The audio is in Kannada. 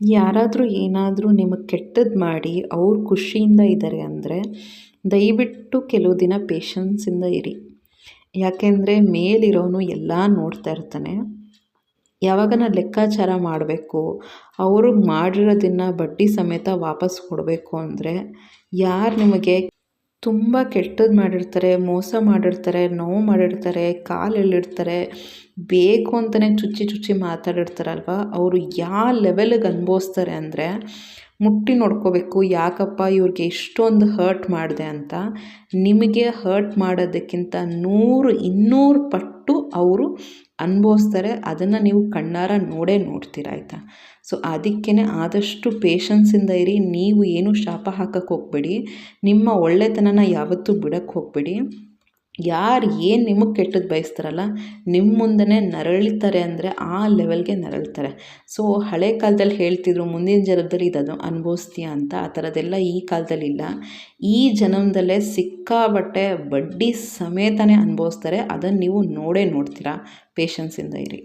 ಯಾರಾದರೂ ಏನಾದರೂ ನಿಮಗೆ ಕೆಟ್ಟದ್ದು ಮಾಡಿ ಅವ್ರು ಖುಷಿಯಿಂದ ಇದ್ದಾರೆ ಅಂದರೆ ದಯವಿಟ್ಟು ಕೆಲವು ದಿನ ಪೇಷನ್ಸಿಂದ ಇರಿ. ಯಾಕೆಂದರೆ ಮೇಲಿರೋನು ಎಲ್ಲ ನೋಡ್ತಾ ಇರ್ತಾನೆ. ಯಾವಾಗನ ಲೆಕ್ಕಾಚಾರ ಮಾಡಬೇಕು ಅವ್ರಿಗೆ ಮಾಡಿರೋದನ್ನು ಬಡ್ಡಿ ಸಮೇತ ವಾಪಸ್ ಕೊಡಬೇಕು ಅಂದರೆ ಯಾರು ನಿಮಗೆ ತುಂಬ ಕೆಟ್ಟದ್ದು ಮಾಡಿರ್ತಾರೆ, ಮೋಸ ಮಾಡಿರ್ತಾರೆ, ನೋವು ಮಾಡಿರ್ತಾರೆ ಕಾಲು ಬೇಕು ಅಂತಲೇ ಚುಚ್ಚಿ ಚುಚ್ಚಿ ಮಾತಾಡಿರ್ತಾರಲ್ವ? ಅವರು ಯಾವ ಲೆವೆಲಿಗೆ ಅನುಭವಿಸ್ತಾರೆ ಅಂದರೆ ಮುಟ್ಟಿ ನೋಡ್ಕೋಬೇಕು, ಯಾಕಪ್ಪ ಇವ್ರಿಗೆ ಇಷ್ಟೊಂದು ಹರ್ಟ್ ಮಾಡಿದೆ ಅಂತ. ನಿಮಗೆ ಹರ್ಟ್ ಮಾಡೋದಕ್ಕಿಂತ ನೂರು ಇನ್ನೂರು ಪಟ್ಟು ಅವರು ಅನುಭವಿಸ್ತಾರೆ, ಅದನ್ನು ನೀವು ಕಣ್ಣಾರ ನೋಡೇ ನೋಡ್ತೀರ ಆಯಿತಾ? ಸೊ ಅದಕ್ಕೇ ಆದಷ್ಟು ಪೇಷನ್ಸಿಂದ ಇರಿ, ನೀವು ಏನು ಶಾಪ ಹಾಕಕ್ಕೆ ಹೋಗಬೇಡಿ, ನಿಮ್ಮ ಒಳ್ಳೆತನನ ಯಾವತ್ತೂ ಬಿಡಕ್ಕೆ ಹೋಗಬೇಡಿ. ಯಾರು ಏನು ನಿಮಗೆ ಕೆಟ್ಟದ್ದು ಬಯಸ್ತಾರಲ್ಲ ನಿಮ್ಮ ಮುಂದೆ ನರಳಿತಾರೆ ಅಂದರೆ ಆ ಲೆವೆಲ್ಗೆ ನರಳ್ತಾರೆ. ಸೊ ಹಳೆ ಕಾಲದಲ್ಲಿ ಹೇಳ್ತಿದ್ರು, ಮುಂದಿನ ಜನ್ಮದಲ್ಲಿ ಇದನ್ನು ಅನುಭವಿಸ್ತೀಯ ಅಂತ. ಆ ಥರದ್ದೆಲ್ಲ ಈ ಕಾಲದಲ್ಲಿ ಇಲ್ಲ ಈ ಜನ್ಮದಲ್ಲೇ ಸಿಕ್ಕಾಬಟ್ಟೆ ಬಡ್ಡಿ ಸಮೇತನೇ ಅನುಭವಿಸ್ತಾರೆ. ಅದನ್ನು ನೀವು ನೋಡೇ ನೋಡ್ತೀರಾ. ಪೇಷನ್ಸಿಂದ ಇರಿ.